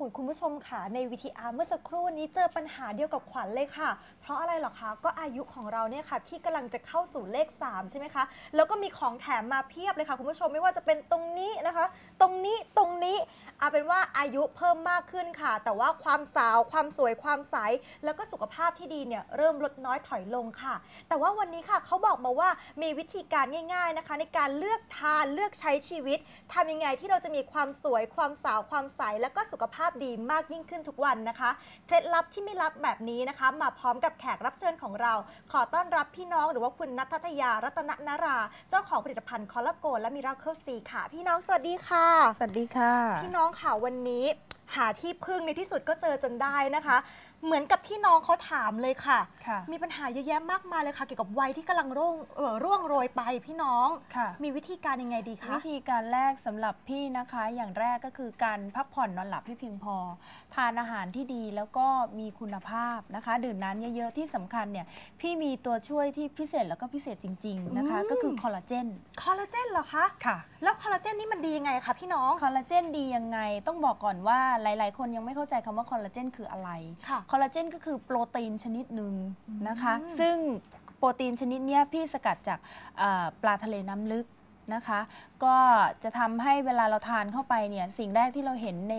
คุณผู้ชมค่ะในวิทีอาร์เมื่อสักครู่นี้เจอปัญหาเดียวกับขวัญเลยค่ะ เพราะอะไรหรอคะก็อายุของเราเนี่ยค่ะ ที่กำลังจะเข้าสู่เลข 3 ใช่ไหมคะแล้วก็มีของแถมมาเพียบเลยค่ะ คุณผู้ชมไม่ว่าจะเป็นตรงนี้นะคะ ตรงนี้ตรงนี้เอาเป็นว่าอายุเพิ่มมากขึ้นค่ะ แต่ว่าความสาวความสวยความใสแล้วก็สุขภาพที่ดีเนี่ยเริ่มลดน้อยถอยลงค่ะ แต่ว่าวันนี้ค่ะเขาบอกมาว่ามีวิธีการง่าย ๆนะคะ ในการเลือกทานเลือกใช้ชีวิตทำยังไงที่เราจะมีความสวยความสาวความใสแล้วก็สุขภาพดีมากยิ่งขึ้นทุกวันนะคะ เคล็ดลับที่ไม่ลับแบบนี้นะคะ มาพร้อมกับแขกรับเชิญของเรา ขอต้อนรับพี่น้องหรือว่าคุณนัททยารัตนนารา เจ้าของผลิตภัณฑ์คอลลาโกนและมิราเคิลซีค่ะ พี่น้องสวัสดีค่ะ สวัสดีค่ะ พี่น้องค่ะวันนี้หาที่พึ่งในที่สุดก็เจอจนได้นะคะ เหมือนกับที่น้องเขาถามเลยค่ะค่ะมีปัญหาเยอะแยะมากมายเลยค่ะ เกี่ยวกับวัยที่กำลังร่วงเอ่อร่วงโรยไปพี่น้องค่ะมีวิธีการยังไงดีคะวิธีการแรกสำหรับพี่นะคะ อย่างแรกก็คือการพักผ่อนนอนหลับให้เพียงพอ ทานอาหารที่ดีแล้วก็มีคุณภาพนะคะ ดื่มน้ำเยอะๆที่สำคัญเนี่ยพี่มีตัวช่วยที่พิเศษแล้วก็พิเศษจริง ๆนะคะอืมก็คือคอลลาเจนคอลลาเจนเหรอคะค่ะ แล้วคอลลาเจนนี่มันดียังไงคะพี่น้องคอลลาเจนดียังไงต้องบอกก่อนว่าหลายๆ คนยังไม่เข้าใจคำว่าคอลลาเจนคืออะไรค่ะคอลลาเจนก็คือโปรตีนชนิดหนึ่งนะคะอืมซึ่งโปรตีนชนิดเนี้ยพี่สกัดจากเอ่อปลาทะเลน้ำลึก นะคะ ก็จะทำให้เวลาเราทานเข้าไปเนี่ยสิ่งแรกที่เราเห็นใน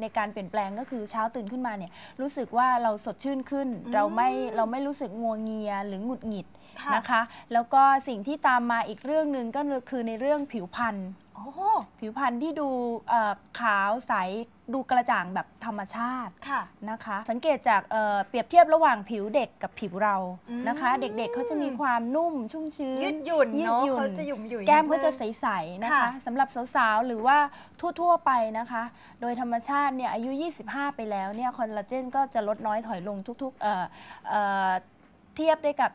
ในการเปลี่ยนแปลงก็คือเช้าตื่นขึ้นมาเนี่ยรู้สึกว่าเราสดชื่นขึ้นอืมเราไม่เราไม่รู้สึกงัวเงียหรือหงุดหงิดค่ะนะคะ แล้วก็สิ่งที่ตามมาอีกเรื่องหนึ่งก็คือในเรื่องผิวพรรณโอ้โห ผิวพรรณที่ดูเอ่อขาวใสดูกระจ่างแบบธรรมชาติค่ะนะคะ สังเกตจากเอ่อเปรียบเทียบระหว่างผิวเด็กกับผิวเราอืมนะคะ เด็กๆเขาจะมีความนุ่มชุ่มชื้นยืดหยุ่นยืดเนาะหยุ่นเขาจะหยุ่มหยุ่ยแก้มก็จะนิดในึงสๆนะคะค่ะสำหรับสาวๆหรือว่าทั่วๆไปนะคะ โดยธรรมชาติเนี่ยอายุ 25 ไปแล้วเนี่ยคอลลาเจนก็จะลดน้อยถอยลงทุกๆเอ่อเอ่อเทียบได้กับ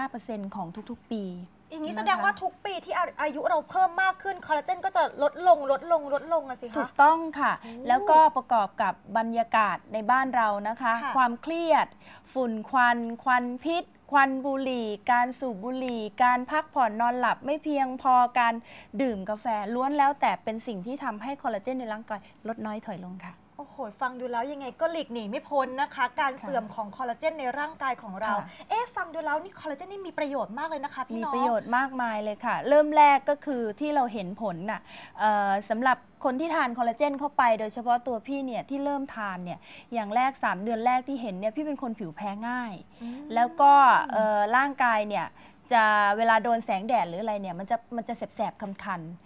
1.5%ของทุกๆ ปี อย่างนี้นะคะแสดงว่าทุกปีที่อายุเราเพิ่มมากขึ้นคอลลาเจนก็จะลดลงลดลงลดลงอะสิถูคะกต้องค่ะโอ้แล้วก็ประกอบกับบรรยากาศในบ้านเรานะคะค่ะความเครียด ฝุ่นควัน ควันพิษควันบุหรี่ การสูบบุหรี่ การพักผ่อนนอนหลับไม่เพียงพอการดื่มกาแฟล้วนแล้วแต่เป็นสิ่งที่ทำให้คอลลาเจนในร่างกายลดน้อยถอยลงค่ะโอ้โห ฟังดูแล้วยังไงก็หลีกหนีไม่พ้นนะคะ การเสื่อมของคอลลาเจนในร่างกายของเราค่ะเอ๊ะ ฟังดูแล้วนี่คอลลาเจนนี่มีประโยชน์มากเลยนะคะพี่มีน้องประโยชน์มากมายเลยค่ะ เริ่มแรกก็คือที่เราเห็นผลน่ะเอ่อสำหรับคนที่ทานคอลลาเจนเข้าไปโดยเฉพาะตัวพี่เนี่ยที่เริ่มทานเนี่ยอย่างแรก 3 เดือนแรกที่เห็นเนี่ยพี่เป็นคนผิวแพ้ง่ายอืมแล้วก็เอ่อร่างกายเนี่ย จะเวลาโดนแสงแดดหรืออะไรเนี่ยมันจะมันจะแสบๆคัน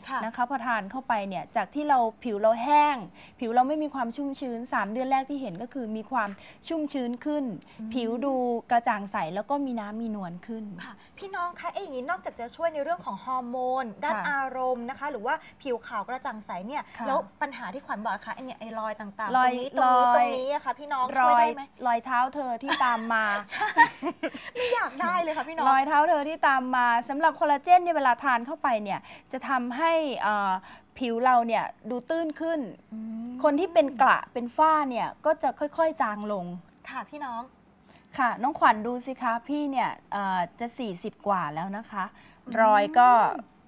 ค่ะๆนะคะพอทานเข้าไปเนี่ยจากที่เราผิวเราแห้ง ผิวเราไม่มีความชุ่มชื้น 3 เดือนแรกที่เห็นก็คือมีความชุ่มชื้นขึ้น ผิวดูกระจ่างใสแล้วก็มีน้ำมีนวลขึ้นค่ะ พี่น้องคะเอ๊ะอย่างนี้นอกจากจะช่วยในเรื่องของฮอร์โมน ด้านค่ะอารมณ์นะคะ หรือว่าผิวขาวกระจ่างใสเนี่ยค่ะแล้วปัญหาที่ขวัญบอกนะคะไอ้เนี่ยไอ้รอยต่างๆรตอรยงนี้ตรงนี้รอยตรงนี้อะค่ะพี่น้องรช่วยอยได้ไหมรอยเท้าเธอที่ตามมาไม่อยากได้เลยค่ะพี่น้องรอยเท้าเธอที่ตามมาสำหรับคอลลาเจนเนี่ยเวลาทานเข้าไปเนี่ยจะทำให้เอ่อผิวเราเนี่ยดูตื้นขึ้นอืมคนที่เป็นกระเป็นฝ้าเนี่ยก็จะค่อยๆจางลง ค่ะพี่น้อง ค่ะ น้องขวัญดูสิคะ พี่เนี่ยเอ่อจะ 40 กว่าแล้วนะคะ รอยก็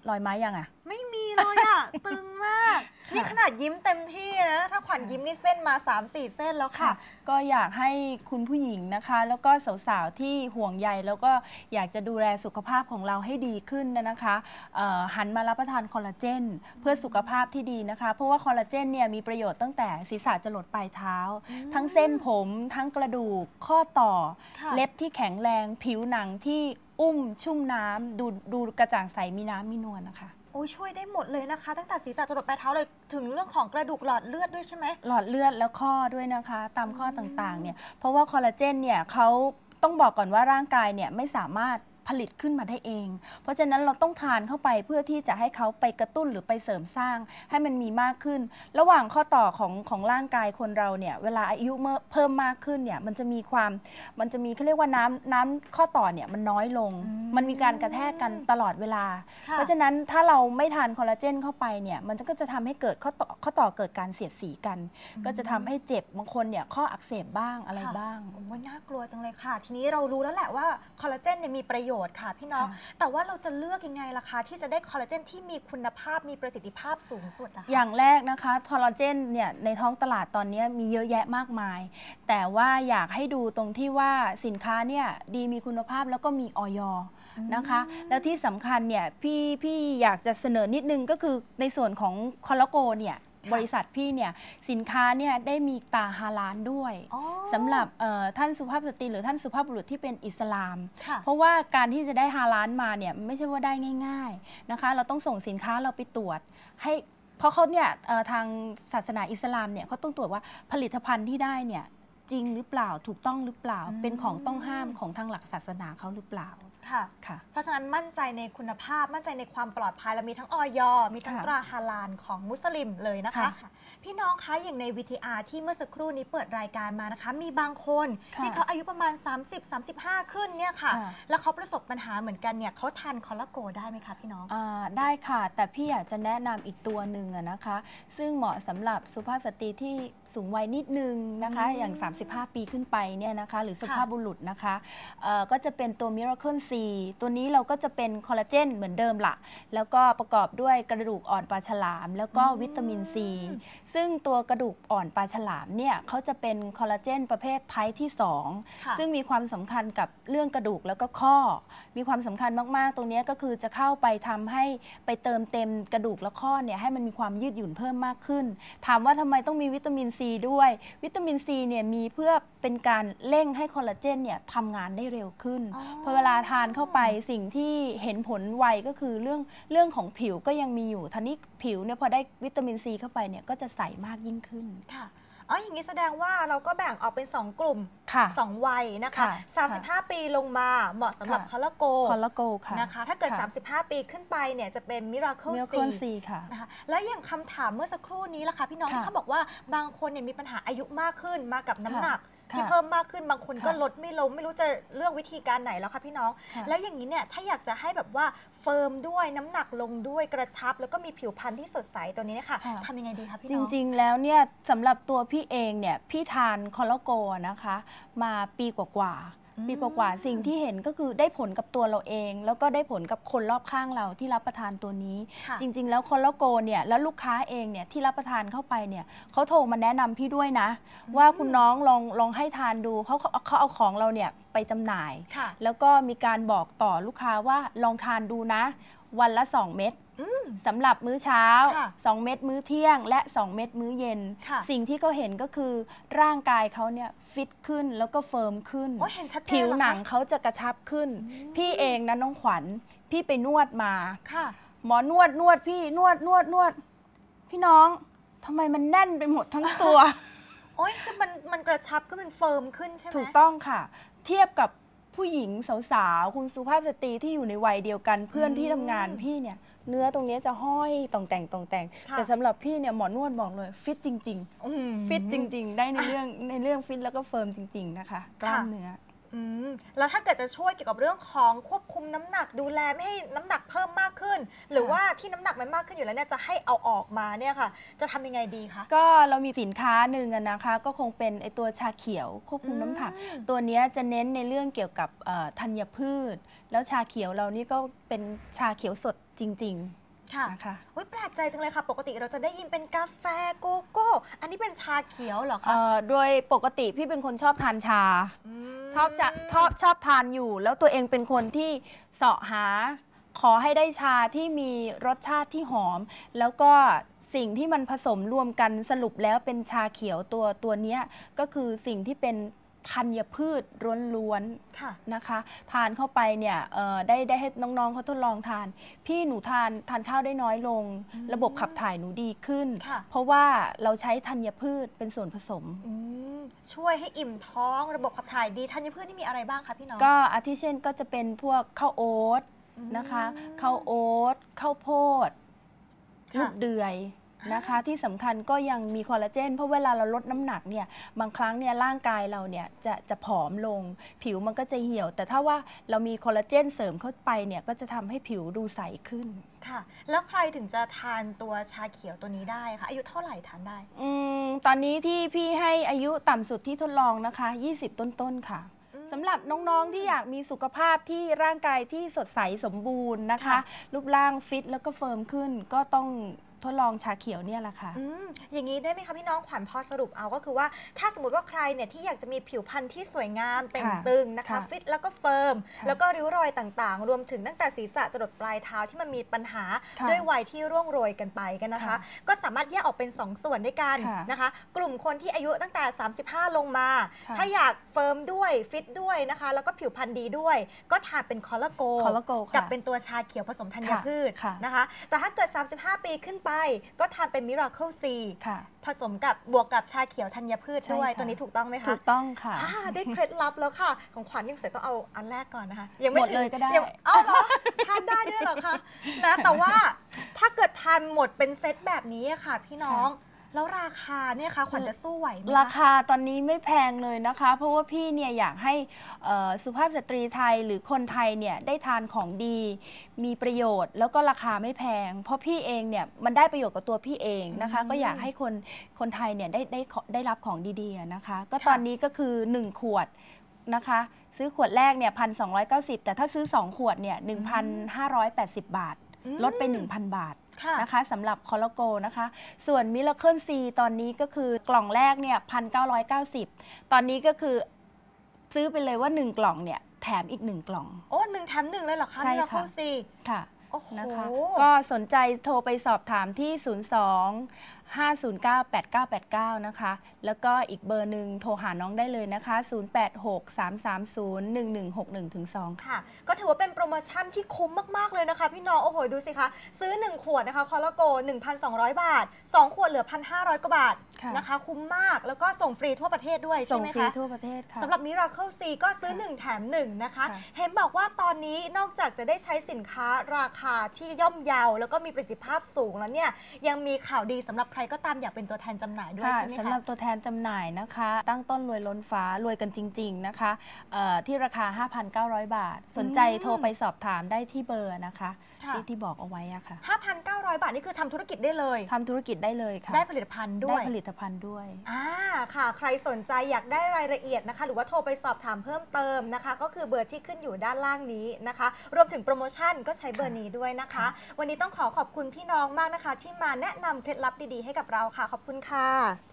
รอยไม้ยังอะไม่มีเลยอะตึงมาก นี่ขนาดยิ้มเต็มที่นะ ถ้าขวัญยิ้มนี่เส้นมา 3-4 เส้นแล้วค่ะ ก็อยากให้คุณผู้หญิงนะคะ แล้วก็สาวๆที่ห่วงใยแล้วก็อยากจะดูแลสุขภาพของเราให้ดีขึ้นนะคะเอ่อหันมารับประทานคอลลาเจนเพื่อสุขภาพที่ดีนะคะ เพราะว่าคอลลาเจนเนี่ยมีประโยชน์ตั้งแต่ศีรษะจรดปลายเท้าอืมทั้งเส้นผมทั้งกระดูกข้อต่อค่ะเล็บที่แข็งแรงผิวหนังที่อุ้มชุ่มน้ำดูดูกระจ่างใสมีน้ำมีนวลนะคะโอ้ยช่วยได้หมดเลยนะคะ ตั้งแต่ศีรษะจรดปลายเท้าเลยถึงเรื่องของกระดูกหลอดเลือดด้วยใช่ไหมหลอดเลือดแล้วข้อด้วยนะคะ ตามข้อต่างๆเนี่ยเพราะว่าคอลลาเจนเนี่ยเขาต้องบอกก่อนว่าร่างกายเนี่ยไม่สามารถ ผลิตขึ้นมาได้เอง เพราะฉะนั้นเราต้องทานเข้าไปเพื่อที่จะให้เขาไปกระตุ้นหรือไปเสริมสร้าง ให้มันมีมากขึ้น ระหว่างข้อต่อของของร่างกายคนเราเนี่ยเวลาอายุเมื่อเพิ่มมากขึ้นเนี่ยมันจะมีความมันจะมีเขาเรียกว่าน้ำน้ำข้อต่อเนี่ยมันน้อยลงอืมมันมีการกระแทกกันตลอดเวลาค่ะเพราะฉะนั้นถ้าเราไม่ทานคอลลาเจนเข้าไปเนี่ยมันก็จะทำให้เกิดข้อต่อข้อต่อเกิดการเสียดสีกัน ก็จะทำให้เจ็บบางคนเนี่ยข้ออักเสบบ้างอะไรค่ะบ้างโอ้ยน่ากลัวจังเลยค่ะ ทีนี้เรารู้แล้วแหละว่าคอลลาเจนเนี่ยมีประโยชน์ค่ะพี่น้องค่ะแต่ว่าเราจะเลือกยังไงล่ะคะที่จะได้คอลลาเจนที่มีคุณภาพมีประสิทธิภาพสูงสุดนะคะอย่างแรกนะคะทอลลาเจนเนี่ยในท้องตลาดตอนนี้มีเยอะแยะมากมาย แต่ว่าอยากให้ดูตรงที่ว่าสินค้าเนี่ยดีมีคุณภาพแล้วก็มีออยนะคะ แล้วที่สำคัญเนี่ยพี่พี่อยากจะเสนอนิดนึงก็คือในส่วนของคอลลาโกเนี่ยค่ะ บริษัทพี่เนี่ยสินค้าเนี่ยได้มีตาฮาลานด้วยอ๋อสำหรับเอ่อท่านสุภาพสตรีหรือท่านสุภาพบุรุษที่เป็นอิสลามค่ะเพราะว่าการที่จะได้ฮาลานมาเนี่ยไม่ใช่ว่าได้ง่าย ๆนะคะ เราต้องส่งสินค้าเราไปตรวจให้เพราะเขาเนี่ยเอ่อทางศาสนาอิสลามเนี่ยเขาต้องตรวจว่าผลิตภัณฑ์ที่ได้เนี่ยจริงหรือเปล่าถูกต้องหรือเปล่าอืมเป็นของต้องห้ามของทางหลักศาสนาเขาหรือเปล่า ค่ะ เพราะฉะนั้นมั่นใจในคุณภาพมั่นใจในความปลอดภัยและมีทั้งออยมีทั้งตราฮาลานของมุสลิมเลยนะคะ พี่น้องคะอย่างในวิทีอาที่เมื่อสักครู่นี้เปิดรายการมานะคะ มีบางคนที่เขาอายุประมาณ 30-35 ขึ้นเนี่ยค่ะ แล้วเขาประสบปัญหาเหมือนกันเนี่ยเขาทานคอลลาโกได้ไหมคะพี่น้องอได้ค่ะ แต่พี่อยากจะแนะนำอีกตัวหนึ่งนะคะ ซึ่งเหมาะสำหรับสุภาพสตรีที่สูงวัยนิดนึงนะคะ อย่าง 35 ปีขึ้นไปเนี่ยนะคะ หรือสุภาพบุรุษนะคะก็จะเป็นตัวมิราเคิลซี4 ตัวนี้เราก็จะเป็นคอลลาเจนเหมือนเดิมละแล้วก็ประกอบด้วยกระดูกอ่อนปลาฉลาม แล้วก็วิตามินซีซึ่งตัวกระดูกอ่อนปลาฉลามเนี่ยเขาจะเป็นคอลลาเจนประเภทไทป์ที่ 2 ซึ่งมีความสำคัญกับเรื่องกระดูกแล้วก็ข้อ มีความสำคัญมากๆ ตรงนี้ก็คือจะเข้าไปทำให้ไปเติมเต็มกระดูกและข้อเนี่ยให้มันมีความยืดหยุ่นเพิ่มมากขึ้น ถามว่าทำไมต้องมีวิตามินซีด้วย วิตามินซีเนี่ยมีเพื่อเป็นการเร่งให้คอลลาเจนเนี่ยทำงานได้เร็วขึ้นอ๋อพอเวลาทานเข้าไปสิ่งที่เห็นผลไวก็คือเรื่องเรื่องของผิวก็ยังมีอยู่ทีนี้ผิวเนี่ยพอได้วิตามินซีเข้าไปเนี่ยก็จะใสมากยิ่งขึ้นค่ะอ๋ออย่างนี้แสดงว่าเราก็แบ่งออกเป็น 2 กลุ่มค่ะ2วัยนะคะค่ะ35 ปีลงมาเหมาะสำหรับค่ะคอลลาโกคอลลาโกค่ะนะคะถ้าเกิดค่ะ35 ปีขึ้นไปเนี่ยจะเป็นมิราเคิลมิลซีคอนซีค่ะนะคะแล้วอย่างคำถามเมื่อสักครู่นี้ล่ะคะพี่น้องค่ะที่เขาบอกว่าบางคนเนี่ยมีปัญหาอายุมากขึ้นมากับน้ำหนักค่ะ ที่เพิ่มมากขึ้นบางคนก็ค่ะลดไม่ลงไม่รู้จะเลือกวิธีการไหนแล้วค่ะพี่น้องค่ะแล้วอย่างนี้เนี่ยถ้าอยากจะให้แบบว่าเฟิร์มด้วยน้ำหนักลงด้วยกระชับ แล้วก็มีผิวพรรณที่สดใสตัวนี้เนี่ยค่ะค่ะทำยังไงดีคะพี่จน้องริง ๆ แล้วเนี่ยสำหรับตัวพี่เองเนี่ยพี่ทานคอลลาโกนะคะ มาปีกว่าอืมๆ ปีกว่าๆสิ่งที่เห็นก็คือได้ผลกับตัวเราเอง แล้วก็ได้ผลกับคนรอบข้างเราที่รับประทานตัวนี้ค่ะจริง ๆ แล้วคอลลาโกเนี่ยแล้วลูกค้าเองเนี่ยที่รับประทานเข้าไปเนี่ยเขาโทรมาแนะนำพี่ด้วยนะ ว่าคุณน้องลองลองให้ทานดูเขาเขาเขาเอาของเราเนี่ยไปจำหน่ายค่ะแล้วก็มีการบอกต่อลูกค้าว่าลองทานดูนะ วันละ 2 เม็ดอืม สำหรับมื้อเช้าค่ะ2เม็ดมื้อเที่ยง และ 2 เม็ดมื้อเย็นค่ะสิ่งที่เขาเห็นก็คือร่างกายเขาเนี่ยฟิตขึ้นแล้วก็เฟิร์มขึ้นโอ้ยเห็นชัดเจนผิวเรอคะหนังเขาจะกระชับขึ้น พี่เองนะน้องขวัญ พี่ไปนวดมาค่ะหมอนวดนวดพี่นวดนวดนวด พี่น้องทำไมมันแน่นไปหมดทั้งตัวโอ้ยคือมันมันกระชับก็มันเฟิร์มขึ้นใช่ไหมถูกต้องค่ะ เทียบกับ ผู้หญิงสาวๆคุณสุภาพสตรีที่อยู่ในวัยเดียวกันเพื่อนที่ทำงานพี่เนี่ย เนื้อตรงเนี้ยจะห้อยต่องแต่งต่องแต่ง ค่ะ แต่สำหรับพี่เนี่ยหมอนวดบอกเลยฟิตจริงอืมๆฟิตจริง ๆ ได้ในเรื่องในเรื่องฟิตแล้วก็เฟิร์มจริง ๆ นะคะ กล้ามค่ะเนื้อ อืมแล้วถ้าเกิดจะช่วยเกี่ยวกับเรื่องของควบคุมน้ำหนักดูแลไม่ให้น้ำหนักเพิ่มมากขึ้น หรือว่าที่น้ำหนักมันมากขึ้นอยู่แล้วเนี่ยจะให้เอาออกมาเนี่ยค่ะ จะทำยังไงดีคะก็เรามีสินค้าหนึ่งอะนะคะ ก็คงเป็นไอตัวชาเขียวควบคุมน้ำหนักอืมตัวเนี้ยจะเน้นในเรื่องเกี่ยวกับเอ่อธัญพืช แล้วชาเขียวเรานี่ก็เป็นชาเขียวสดจริงค่ะๆนะคะอุ๊ยแปลกใจจังเลยค่ะ ปกติเราจะได้ยินเป็นกาแฟโกโก้ อันนี้เป็นชาเขียวเหรอคะเอ่อโดยปกติพี่เป็นคนชอบทานชาม ชอบจะชอบชอบทานอยู่ แล้วตัวเองเป็นคนที่เสาะหาขอให้ได้ชาที่มีรสชาติที่หอม แล้วก็สิ่งที่มันผสมรวมกันสรุปแล้วเป็นชาเขียวตัวตัวเนี้ยก็คือสิ่งที่เป็นธัญพืชล้วนค่ะๆนะคะ ทานเข้าไปเนี่ยเอ่อได้ได้ให้น้องๆเขาทดลองทาน พี่หนูทานทานข้าวได้น้อยลงอืมระบบขับถ่ายหนูดีขึ้นค่ะเพราะว่าเราใช้ธัญพืชเป็นส่วนผสมอืม ช่วยให้อิ่มท้อง ระบบขับถ่ายดีธัญพืชนี่มีอะไรบ้างคะพี่น้องก็อาทิเช่นก็จะเป็นพวกข้าวโอ๊ตอืมนะคะข้าวโอ๊ตข้าวโพดค่ะลูกเดือย นะคะที่สำคัญก็ยังมีคอลลาเจน เพราะเวลาเราลดน้ำหนักเนี่ยบางครั้งเนี่ยร่างกายเราเนี่ยจะจะผอมลง ผิวมันก็จะเหี่ยว แต่ถ้าว่าเรามีคอลลาเจนเสริมเข้าไปเนี่ยก็จะทำให้ผิวดูใสขึ้นค่ะ แล้วใครถึงจะทานตัวชาเขียวตัวนี้ได้คะอายุเท่าไหร่ทานได้อืมตอนนี้ที่พี่ให้อายุต่ำสุดที่ทดลองนะคะ 20 ต้นๆค่ะสำหรับน้อง ๆ ที่อยากมีสุขภาพที่ร่างกายที่สดใสสมบูรณ์นะคะค่ะรูปร่างฟิตแล้วก็เฟิร์มขึ้นก็ต้อง ทดลองชาเขียวเนี่ยแหละค่ะ อืมอย่างนี้ได้ไหมคะพี่น้องขวัญพอสรุปเอาก็คือว่า ถ้าสมมติว่าใครเนี่ยที่อยากจะมีผิวพรรณที่สวยงามเต่งค่ะตึงนะคะค่ะฟิตแล้วก็เฟิร์มค่ะแล้วก็ริ้วรอยต่างๆ รวมถึงตั้งแต่ศีรษะจรดปลายเท้าที่มันมีปัญหาค่ะด้วยวัยที่ร่วงโรยกันไปกันนะคะค่ะก็สามารถแยกออกเป็น 2 ส่วนด้วยกันค่ะนะคะ กลุ่มคนที่อายุตั้งแต่ 35 ลงมาค่ะถ้าอยากเฟิร์มด้วยฟิตด้วยนะคะ แล้วก็ผิวพรรณดีด้วย ก็ทานเป็นคอลลาโกคอลลาโกค่ะกับเป็นตัวชาเขียวผสมธัญค่ะพืชค่ะนะคะ แต่ถ้าเกิด 35 ปีขึ้นไปก็ทานเป็นมิราเคิลซีค่ะผสมกับบวกกับชาเขียวธัญพืชใช่ด้วยค่ะตัวนี้ถูกต้องไหมคะถูกต้องค่ะอ่าได้เคล็ดลับแล้วค่ะ ของขวัญยังเสร็จต้องเอาอันแรกก่อนนะคะยังไม่หมดถึงเลยก็ได้งเอาเหรอทานได้ด้วยเหรอคะนะแต่ว่าถ้าเกิดทานหมดเป็นเซตแบบนี้อะค่ะ พี่น้อง แล้วราคาเนี่ยคะขวัญจะสู้ไหวไหมราคะคาตอนนี้ไม่แพงเลยนะคะ เพราะว่าพี่เนี่ยอยากให้เอ่อสุภาพสตรีไทยหรือคนไทยเนี่ยได้ทานของดี มีประโยชน์ แล้วก็ราคาไม่แพง เพราะพี่เองเนี่ยมันได้ประโยชน์กับตัวพี่เองนะคะอืมก็อยากให้คนคนไทยเนี่ยได้ได้ขอได้รับของดีๆอะนะคะ ก็ค่ะตอนนี้ก็คือ 1 ขวดนะคะซื้อขวดแรกเนี่ยพันสองแต่ถ้าซื้อ 2 ขวดเนี่ย1,580บาทอืมลดไป 1,000 บาทค่ะ นะคะสำหรับคอลลาโกนะคะ ส่วนมิล a เคิลซีตอนนี้ก็คือกล่องแรกเนี่ยพันเตอนนี้ก็คือซื้อไปเลยว่า 1 กล่องเนี่ยแถมอีก 1 กล่อง โอ้หนึ่งแถมหนึ่งเลยเหรอคะใช่มิราค่ะเคิลซีค่ะโอ้โหนะคะก็สนใจโทรไปสอบถามที่ 02 509 8989 นะคะ แล้วก็อีกเบอร์หนึ่งโทรหาน้องได้เลยนะคะ 086 330 1161ถึง2ค่ะค่ะ ก็ถือว่าเป็นโปรโมชั่นที่คุ้มมาก ๆ เลยนะคะ พี่น้อง โอ้โห ดูสิคะ ซื้อ 1 ขวดนะคะคอลลาโก 1,200 บาท 2 ขวดเหลือ 1,500 กว่าบาทค่ะนะคะ คุ้มมาก แล้วก็ส่งฟรีทั่วประเทศด้วยส่ใช่งไหมฟรีคะทั่วประเทศค่ะสำหรับ Miracle C ก็ซื้อ 1 แถม 1 นะคะค่ะเห็นบอกว่าตอนนี้นอกจากจะได้ใช้สินค้าราคาที่ย่อมเยา แล้วก็มีประสิทธิภาพสูงแล้วเนี่ย ยังมีข่าวดีสำหรับใครก็ตามอยากเป็นตัวแทนจำหน่ายด้วยค่ะใช่ไหมสำหคะรับตัวแทนจำหน่ายนะคะ ตั้งต้นรวยล้นฟ้ารวยกันจริง ๆนะคะเอ่อที่ราคา 5,900 บาท สนใจอืมโทรไปสอบถามได้ที่เบอร์นะคะค่ะที่ที่บอกเอาไว้อะค่ะ 5,900 บาทนี่คือทำธุรกิจได้เลยทำธุรกิจได้เลยค่ะ ได้ผลิตภัณฑ์ด้วย ได้ผลิตภัณฑ์ด้วยอ่าค่ะ ใครสนใจอยากได้รายละเอียดนะคะ หรือว่าโทรไปสอบถามเพิ่มเติมนะคะ ก็คือเบอร์ที่ขึ้นอยู่ด้านล่างนี้นะคะ รวมถึงโปรโมชั่นก็ใช้เบอร์นี้ด้วยนะคะค่ะวันนี้ต้องขอขอบคุณพี่น้องมากนะคะ ที่มาแนะนำเคล็ดลับดีๆให้กับเราค่ะ ขอบคุณค่ะ